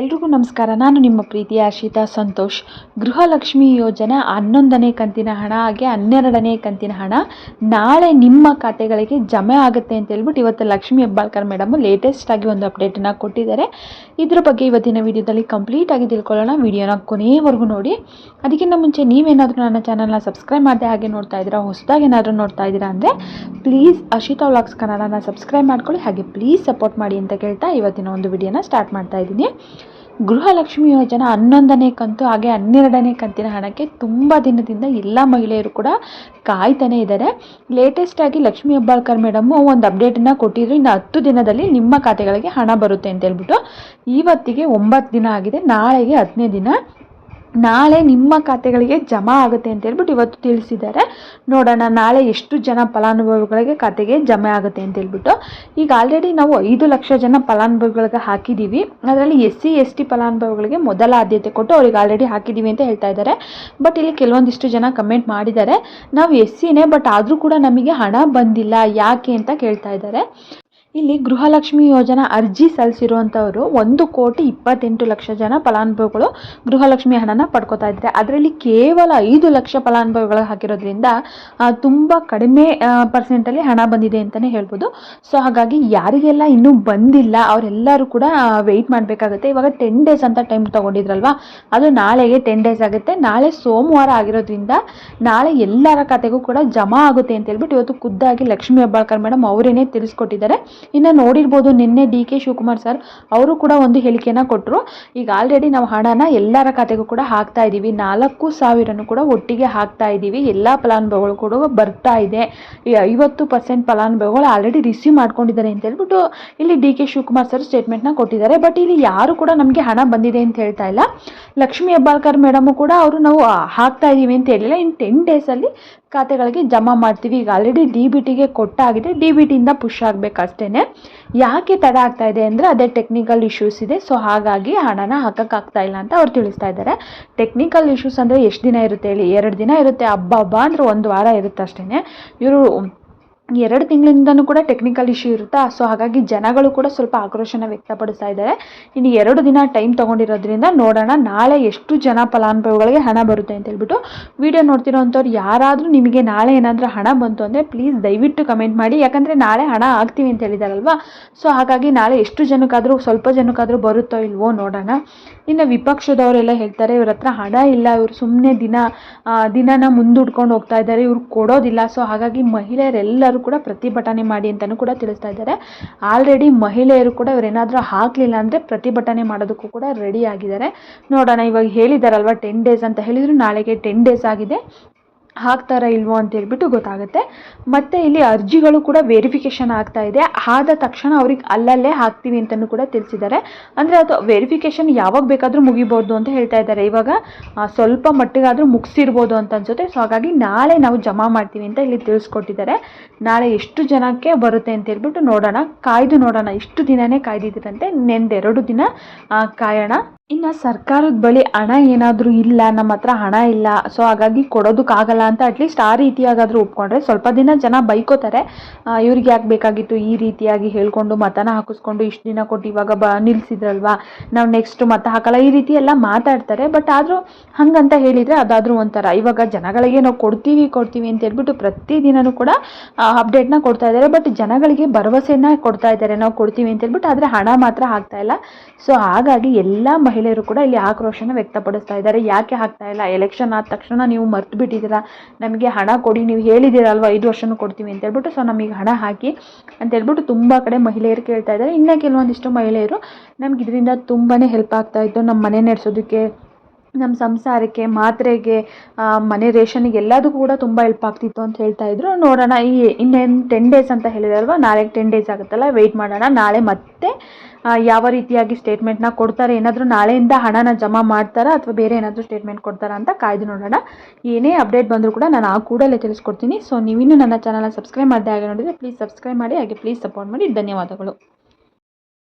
ಎಲ್ರಿಗೂ ನಮಸ್ಕಾರ. ನಾನು ನಿಮ್ಮ ಪ್ರೀತಿಯ ಆಶಿತಾ ಸಂತೋಷ್. ಗೃಹಲಕ್ಷ್ಮಿ ಯೋಜನೆ ಹನ್ನೊಂದನೇ ಕಂತಿನ ಹಣ ಹಾಗೆ ಹನ್ನೆರಡನೇ ಕಂತಿನ ಹಣ ನಾಳೆ ನಿಮ್ಮ ಖಾತೆಗಳಿಗೆ ಜಮೆ ಆಗುತ್ತೆ ಅಂತ ಹೇಳ್ಬಿಟ್ಟು ಇವತ್ತು ಲಕ್ಷ್ಮಿ ಹೆಬ್ಬಾಳ್ಕರ್ ಮೇಡಮು ಲೇಟೆಸ್ಟಾಗಿ ಒಂದು ಅಪ್ಡೇಟನ್ನು ಕೊಟ್ಟಿದ್ದಾರೆ. ಇದ್ರ ಬಗ್ಗೆ ಇವತ್ತಿನ ವಿಡಿಯೋದಲ್ಲಿ ಕಂಪ್ಲೀಟಾಗಿ ತಿಳ್ಕೊಳ್ಳೋಣ. ವಿಡಿಯೋನ ಕೊನೆಯವರೆಗೂ ನೋಡಿ. ಅದಕ್ಕಿಂತ ಮುಂಚೆ ನೀವೇನಾದರೂ ನನ್ನ ಚಾನಲ್ನ ಸಬ್ಸ್ಕ್ರೈಬ್ ಮಾಡದೆ ಹಾಗೆ ನೋಡ್ತಾ ಇದ್ದೀರಾ, ಹೊಸದಾಗಿ ಏನಾದರೂ ನೋಡ್ತಾ ಇದ್ದೀರಾ ಅಂದರೆ ಪ್ಲೀಸ್ ಅಶಿತಾ ವ್ಲಾಗ್ಸ್ ಕನ್ನಡನ ಸಬ್ಸ್ಕ್ರೈಬ್ ಮಾಡ್ಕೊಳ್ಳಿ. ಹಾಗೆ ಪ್ಲೀಸ್ ಸಪೋರ್ಟ್ ಮಾಡಿ ಅಂತ ಕೇಳ್ತಾ ಇವತ್ತಿನ ಒಂದು ವಿಡಿಯೋನ ಸ್ಟಾರ್ಟ್ ಮಾಡ್ತಾ ಇದ್ದೀನಿ. ಗೃಹಲಕ್ಷ್ಮಿ ಯೋಜನೆ ಹನ್ನೊಂದನೇ ಕಂತು, ಹಾಗೆ ಹನ್ನೆರಡನೇ ಕಂತಿನ ಹಣಕ್ಕೆ ತುಂಬ ದಿನದಿಂದ ಎಲ್ಲ ಮಹಿಳೆಯರು ಕೂಡ ಕಾಯ್ತಾನೆ ಇದ್ದಾರೆ. ಲೇಟೆಸ್ಟಾಗಿ ಲಕ್ಷ್ಮಿ ಹೆಬ್ಬಾಳ್ಕರ್ ಮೇಡಮ್ಮು ಒಂದು ಅಪ್ಡೇಟನ್ನು ಕೊಟ್ಟಿದ್ರು. ಇನ್ನು ಹತ್ತು ದಿನದಲ್ಲಿ ನಿಮ್ಮ ಖಾತೆಗಳಿಗೆ ಹಣ ಬರುತ್ತೆ ಅಂತ ಹೇಳ್ಬಿಟ್ಟು ಇವತ್ತಿಗೆ ಒಂಬತ್ತು ದಿನ ಆಗಿದೆ. ನಾಳೆಗೆ ಹತ್ತನೇ ದಿನ. ನಾಳೆ ನಿಮ್ಮ ಖಾತೆಗಳಿಗೆ ಜಮಾ ಆಗುತ್ತೆ ಅಂತ ಹೇಳ್ಬಿಟ್ಟು ಇವತ್ತು ತಿಳಿಸಿದ್ದಾರೆ. ನೋಡೋಣ, ನಾಳೆ ಎಷ್ಟು ಜನ ಫಲಾನುಭವಿಗಳಿಗೆ ಖಾತೆಗೆ ಜಮೆ ಆಗುತ್ತೆ ಅಂತ ಹೇಳ್ಬಿಟ್ಟು. ಈಗ ಆಲ್ರೆಡಿ ನಾವು ಐದು ಲಕ್ಷ ಜನ ಫಲಾನುಭವಿಗಳಿಗೆ ಹಾಕಿದ್ದೀವಿ ಅದರಲ್ಲಿ ಎಸ್ ಸಿ ಎಸ್ ಟಿ ಫಲಾನುಭವಿಗಳಿಗೆ ಮೊದಲ ಆದ್ಯತೆ ಕೊಟ್ಟು ಅವ್ರಿಗೆ ಆಲ್ರೆಡಿ ಹಾಕಿದ್ದೀವಿ ಅಂತ ಹೇಳ್ತಾ ಇದ್ದಾರೆ. ಬಟ್ ಇಲ್ಲಿ ಕೆಲವೊಂದಿಷ್ಟು ಜನ ಕಮೆಂಟ್ ಮಾಡಿದ್ದಾರೆ. ನಾವು ಎಸ್ ಸಿನೇ ಬಟ್ ಆದರೂ ಕೂಡ ನಮಗೆ ಹಣ ಬಂದಿಲ್ಲ. ಯಾಕೆ ಅಂತ ಕೇಳ್ತಾ ಇದ್ದಾರೆ. ಇಲ್ಲಿ ಗೃಹಲಕ್ಷ್ಮಿ ಯೋಜನಾ ಅರ್ಜಿ ಸಲ್ಲಿಸಿರುವಂಥವರು ಒಂದು ಕೋಟಿ ಇಪ್ಪತ್ತೆಂಟು ಲಕ್ಷ ಜನ ಫಲಾನುಭವಿಗಳು ಗೃಹಲಕ್ಷ್ಮಿ ಹಣನ ಪಡ್ಕೋತಾ ಇದ್ದಾರೆ. ಅದರಲ್ಲಿ ಕೇವಲ ಐದು ಲಕ್ಷ ಫಲಾನುಭವಿಗಳು ಹಾಕಿರೋದ್ರಿಂದ ತುಂಬ ಕಡಿಮೆ ಪರ್ಸೆಂಟಲ್ಲಿ ಹಣ ಬಂದಿದೆ ಅಂತಲೇ ಹೇಳ್ಬೋದು. ಸೊ, ಹಾಗಾಗಿ ಯಾರಿಗೆಲ್ಲ ಇನ್ನೂ ಬಂದಿಲ್ಲ, ಅವರೆಲ್ಲರೂ ಕೂಡ ವೆಯ್ಟ್ ಮಾಡಬೇಕಾಗುತ್ತೆ. ಇವಾಗ ಟೆನ್ ಡೇಸ್ ಅಂತ ಟೈಮ್ ತೊಗೊಂಡಿದ್ರಲ್ವಾ, ಅದು ನಾಳೆಗೆ ಟೆನ್ ಡೇಸ್ ಆಗುತ್ತೆ. ನಾಳೆ ಸೋಮವಾರ ಆಗಿರೋದ್ರಿಂದ ನಾಳೆ ಎಲ್ಲರ ಖಾತೆಗೂ ಕೂಡ ಜಮಾ ಆಗುತ್ತೆ ಅಂತ ಹೇಳ್ಬಿಟ್ಟು ಇವತ್ತು ಖುದ್ದಾಗಿ ಲಕ್ಷ್ಮೀ ಹೆಬ್ಬಾಳ್ಕರ್ ಮೇಡಮ್ ಅವರೇನೇ ತಿಳಿಸ್ಕೊಟ್ಟಿದ್ದಾರೆ. ಇನ್ನು ನೋಡಿರ್ಬೋದು ನಿನ್ನೆ ಡಿ ಕೆ ಶಿವಕುಮಾರ್ ಸರ್ ಅವರು ಕೂಡ ಒಂದು ಹೇಳಿಕೆನ ಕೊಟ್ಟರು ಈಗ ಆಲ್ರೆಡಿ ನಾವು ಹಣನ ಎಲ್ಲರ ಖಾತೆಗೂ ಕೂಡ ಹಾಕ್ತಾ ಇದ್ದೀವಿ ನಾಲ್ಕು ಸಾವಿರನೂ ಕೂಡ ಒಟ್ಟಿಗೆ ಹಾಕ್ತಾ ಇದ್ದೀವಿ ಎಲ್ಲ ಫಲಾನುಭವಿಗಳು ಕೂಡ ಬರ್ತಾ ಇದೆ. ಐವತ್ತು ಪರ್ಸೆಂಟ್ ಫಲಾನುಭವಿಗಳು ಆಲ್ರೆಡಿ ರಿಸೀವ್ ಮಾಡ್ಕೊಂಡಿದ್ದಾರೆ ಅಂತ ಹೇಳ್ಬಿಟ್ಟು ಇಲ್ಲಿ ಡಿ ಕೆ ಶಿವಕುಮಾರ್ ಸರ್ ಸ್ಟೇಟ್ಮೆಂಟ್ನ ಕೊಟ್ಟಿದ್ದಾರೆ. ಬಟ್ ಇಲ್ಲಿ ಯಾರು ಕೂಡ ನಮಗೆ ಹಣ ಬಂದಿದೆ ಅಂತ ಹೇಳ್ತಾ ಇಲ್ಲ. ಲಕ್ಷ್ಮೀ ಹೆಬ್ಬಾಳ್ಕರ್ ಮೇಡಮು ಕೂಡ ಅವರು ನಾವು ಹಾಕ್ತಾ ಇದ್ದೀವಿ ಅಂತ ಹೇಳಿಲ್ಲ. ಇನ್ನು ಟೆನ್ ಡೇಸಲ್ಲಿ ಖಾತೆಗಳಿಗೆ ಜಮಾ ಮಾಡ್ತೀವಿ. ಈಗ ಆಲ್ರೆಡಿ ಡಿ ಬಿ ಟಿಗೆ ಕೊಟ್ಟಾಗಿದೆ. ಡಿ ಬಿ ಟಿಯಿಂದ ಪುಷ್ ಅಷ್ಟೇನೆ ಯಾಕೆ ತಡ ಆಗ್ತಾ ಇದೆ ಅಂದರೆ ಅದೇ ಟೆಕ್ನಿಕಲ್ ಇಶ್ಯೂಸ್ ಇದೆ. ಸೊ ಹಾಗಾಗಿ ಹಣನ ಹಾಕೋಕ್ಕಾಗ್ತಾ ಇಲ್ಲ ಅಂತ ಅವ್ರು ತಿಳಿಸ್ತಾ ಇದ್ದಾರೆ. ಟೆಕ್ನಿಕಲ್ ಇಶ್ಯೂಸ್ ಅಂದರೆ ಎಷ್ಟು ದಿನ ಇರುತ್ತೆ ಹೇಳಿ? ಎರಡು ದಿನ ಇರುತ್ತೆ. ಹಬ್ಬ ಹಬ್ಬ ಅಂದರೆ ಒಂದು ವಾರ ಇರುತ್ತೆ ಅಷ್ಟೇನೆ. ಇವರು ಎರಡು ತಿಂಗಳಿಂದನೂ ಕೂಡ ಟೆಕ್ನಿಕಲ್ ಇಶ್ಯೂ ಇರುತ್ತಾ? ಸೊ ಹಾಗಾಗಿ ಜನಗಳು ಕೂಡ ಸ್ವಲ್ಪ ಆಕ್ರೋಶನ ವ್ಯಕ್ತಪಡಿಸ್ತಾ ಇದ್ದಾರೆ. ಇನ್ನು ಎರಡು ದಿನ ಟೈಮ್ ತೊಗೊಂಡಿರೋದ್ರಿಂದ ನೋಡೋಣ, ನಾಳೆ ಎಷ್ಟು ಜನ ಫಲಾನುಭವಿಗಳಿಗೆ ಹಣ ಬರುತ್ತೆ ಅಂತ ಹೇಳ್ಬಿಟ್ಟು ವಿಡಿಯೋ ನೋಡ್ತಿರೋಂಥವ್ರು ಯಾರಾದರೂ ನಿಮಗೆ ನಾಳೆ ಏನಾದರೂ ಹಣ ಬಂತು ಅಂದರೆ ಪ್ಲೀಸ್ ದಯವಿಟ್ಟು ಕಮೆಂಟ್ ಮಾಡಿ. ಯಾಕಂದರೆ ನಾಳೆ ಹಣ ಆಗ್ತೀವಿ ಅಂತ ಹೇಳಿದಾರಲ್ವಾ? ಸೊ ಹಾಗಾಗಿ ನಾಳೆ ಎಷ್ಟು ಜನಕ್ಕಾದರೂ, ಸ್ವಲ್ಪ ಜನಕ್ಕಾದರೂ ಬರುತ್ತೋ ಇಲ್ವೋ ನೋಡೋಣ. ಇನ್ನು ವಿಪಕ್ಷದವರೆಲ್ಲ ಹೇಳ್ತಾರೆ, ಇವ್ರ ಹತ್ರ ಹಣ ಇಲ್ಲ, ಇವರು ಸುಮ್ಮನೆ ದಿನ ದಿನನ ಮುಂದೂಡ್ಕೊಂಡು ಹೋಗ್ತಾ ಇದ್ದಾರೆ, ಇವ್ರು ಕೊಡೋದಿಲ್ಲ. ಸೊ ಹಾಗಾಗಿ ಮಹಿಳೆಯರೆಲ್ಲರೂ ಕೂಡ ಪ್ರತಿಭಟನೆ ಮಾಡಿ ಅಂತಲೂ ಕೂಡ ತಿಳಿಸ್ತಾ ಇದ್ದಾರೆ. ಆಲ್ರೆಡಿ ಮಹಿಳೆಯರು ಕೂಡ ಇವರೇನಾದರೂ ಹಾಕಲಿಲ್ಲ ಅಂದರೆ ಪ್ರತಿಭಟನೆ ಮಾಡೋದಕ್ಕೂ ಕೂಡ ರೆಡಿ ಆಗಿದ್ದಾರೆ. ನೋಡೋಣ, ಇವಾಗ ಹೇಳಿದಾರಲ್ವ ಟೆನ್ ಡೇಸ್ ಅಂತ ಹೇಳಿದ್ರು, ನಾಳೆಗೆ ಟೆನ್ ಡೇಸ್ ಆಗಿದೆ. ಹಾಕ್ತಾರಾ ಇಲ್ವೋ ಅಂತ ಹೇಳ್ಬಿಟ್ಟು ಗೊತ್ತಾಗುತ್ತೆ. ಮತ್ತು ಇಲ್ಲಿ ಅರ್ಜಿಗಳು ಕೂಡ ವೆರಿಫಿಕೇಷನ್ ಆಗ್ತಾ ಇದೆ. ಆದ ತಕ್ಷಣ ಅವ್ರಿಗೆ ಅಲ್ಲಲ್ಲೇ ಹಾಕ್ತೀವಿ ಅಂತಲೂ ಕೂಡ ತಿಳಿಸಿದ್ದಾರೆ. ಅಂದರೆ ಅದು ವೆರಿಫಿಕೇಷನ್ ಯಾವಾಗ ಬೇಕಾದರೂ ಮುಗಿಬೋದು ಅಂತ ಹೇಳ್ತಾ ಇದ್ದಾರೆ. ಇವಾಗ ಸ್ವಲ್ಪ ಮಟ್ಟಿಗಾದರೂ ಮುಗಿಸಿರ್ಬೋದು ಅಂತ ಅನ್ಸುತ್ತೆ. ಸೊ ಹಾಗಾಗಿ ನಾಳೆ ನಾವು ಜಮಾ ಮಾಡ್ತೀವಿ ಅಂತ ಇಲ್ಲಿ ತಿಳಿಸ್ಕೊಟ್ಟಿದ್ದಾರೆ. ನಾಳೆ ಎಷ್ಟು ಜನಕ್ಕೆ ಬರುತ್ತೆ ಅಂತ ಹೇಳ್ಬಿಟ್ಟು ನೋಡೋಣ. ಕಾಯ್ದು ನೋಡೋಣ. ಇಷ್ಟು ದಿನವೇ ಕಾಯ್ದಿದ್ದೀರಂತೆ ನೆಂದೆರಡು ದಿನ ಕಾಯೋಣ. ಇನ್ನು ಸರ್ಕಾರದ ಬಳಿ ಹಣ ಏನಾದರೂ ಇಲ್ಲ, ನಮ್ಮ ಹತ್ರ ಹಣ ಇಲ್ಲ ಸೊ ಹಾಗಾಗಿ ಕೊಡೋದಕ್ಕಾಗಲ್ಲ ಅಂತ ಅಟ್ಲೀಸ್ಟ್ ಆ ರೀತಿಯಾಗಾದರೂ ಒಪ್ಕೊಂಡ್ರೆ ಸ್ವಲ್ಪ ದಿನ ಜನ ಬೈಕೋತಾರೆ. ಇವ್ರಿಗೆ ಯಾಕೆ ಬೇಕಾಗಿತ್ತು ಈ ರೀತಿಯಾಗಿ ಹೇಳ್ಕೊಂಡು ಮತನ ಹಾಕಿಸ್ಕೊಂಡು ಇಷ್ಟು ದಿನ ಕೊಟ್ಟು ಇವಾಗ ಬ ನಿಲ್ಲಿಸಿದ್ರಲ್ವಾ ನಾವು ನೆಕ್ಸ್ಟ್ ಮತ ಹಾಕಲ್ಲ, ಈ ರೀತಿ ಎಲ್ಲ ಮಾತಾಡ್ತಾರೆ. ಬಟ್ ಆದರೂ ಹಂಗಂತ ಹೇಳಿದರೆ ಅದಾದರೂ ಒಂಥರ. ಇವಾಗ ಜನಗಳಿಗೆ ನಾವು ಕೊಡ್ತೀವಿ ಕೊಡ್ತೀವಿ ಅಂತ ಹೇಳ್ಬಿಟ್ಟು ಪ್ರತಿದಿನವೂ ಕೂಡ ಅಪ್ಡೇಟ್ನ ಕೊಡ್ತಾ ಇದ್ದಾರೆ. ಬಟ್ ಜನಗಳಿಗೆ ಭರವಸೆನ ಕೊಡ್ತಾ ಇದ್ದಾರೆ. ನಾವು ಕೊಡ್ತೀವಿ ಅಂತ ಹೇಳ್ಬಿಟ್ಟು ಆದರೆ ಹಣ ಮಾತ್ರ ಹಾಕ್ತಾ ಇಲ್ಲ. ಸೊ ಹಾಗಾಗಿ ಎಲ್ಲ ಮಹಿಳೆಯರು ಕೂಡ ಇಲ್ಲಿ ಆಕ್ರೋಶನ ವ್ಯಕ್ತಪಡಿಸ್ತಾ ಇದ್ದಾರೆ. ಯಾಕೆ ಹಾಕ್ತಾ ಇಲ್ಲ? ಎಲೆಕ್ಷನ್ ಆದ ತಕ್ಷಣ ನೀವು ಮರ್ತು ಬಿಟ್ಟಿದ್ದೀರಾ? ನಮಗೆ ಹಣ ಕೊಡಿ, ನೀವು ಹೇಳಿದ್ದೀರಲ್ವ ಐದು ವರ್ಷನೂ ಕೊಡ್ತೀವಿ ಅಂತ ಹೇಳ್ಬಿಟ್ಟು ಸೊ ನಮಗೆ ಹಣ ಹಾಕಿ ಅಂತ ಹೇಳ್ಬಿಟ್ಟು ತುಂಬ ಕಡೆ ಮಹಿಳೆಯರು ಕೇಳ್ತಾ ಇದ್ದಾರೆ. ಇನ್ನೂ ಕೆಲವೊಂದಿಷ್ಟು ಮಹಿಳೆಯರು ನಮ್ಗೆ ಇದರಿಂದ ತುಂಬಾ ಹೆಲ್ಪ್ ಆಗ್ತಾ ಇತ್ತು. ನಮ್ಮ ಮನೆ ನಡೆಸೋದಕ್ಕೆ ನಮ್ಮ ಸಂಸಾರಕ್ಕೆ, ಮಾತ್ರೆಗೆ ಮನೆ ರೇಷನಿಗೆ ಎಲ್ಲದಕ್ಕೂ ಕೂಡ ತುಂಬ ಹೆಲ್ಪ್ ಆಗ್ತಿತ್ತು ಅಂತ ಹೇಳ್ತಾ ಇದ್ರು. ನೋಡೋಣ, ಈ ಇನ್ನೇನು ಟೆನ್ ಡೇಸ್ ಅಂತ ಹೇಳಿದಾರಲ್ವ ನಾಳೆ ಟೆನ್ ಡೇಸ್ ಆಗುತ್ತಲ್ಲ ವೆಯ್ಟ್ ಮಾಡೋಣ. ನಾಳೆ ಮತ್ತೆ ಯಾವ ರೀತಿಯಾಗಿ ಸ್ಟೇಟ್ಮೆಂಟ್ನ ಕೊಡ್ತಾರೆ, ಏನಾದರೂ ನಾಳೆಯಿಂದ ಹಣನ ಜಮಾ ಮಾಡ್ತಾರಾ, ಅಥವಾ ಬೇರೆ ಏನಾದರೂ ಸ್ಟೇಟ್ಮೆಂಟ್ ಕೊಡ್ತಾರಾ ಅಂತ ಕಾಯ್ದು ನೋಡೋಣ. ಏನೇ ಅಪ್ಡೇಟ್ ಬಂದರೂ ಕೂಡ ನಾನು ಆ ಕೂಡಲೇ ತಿಳಿಸ್ಕೊಡ್ತೀನಿ. ಸೊ ನೀವಿನ್ನೂ ನನ್ನ ಚಾನಲ್ನ ಸಬ್ಸ್ಕ್ರೈಬ್ ಮಾಡಿದೆ ಹಾಗೆ ನೋಡಿದರೆ ಪ್ಲೀಸ್ ಸಬ್ಸ್ಕ್ರೈಬ್ ಮಾಡಿ, ಹಾಗೆ ಪ್ಲೀಸ್ ಸಪೋರ್ಟ್ ಮಾಡಿ. ಧನ್ಯವಾದಗಳು.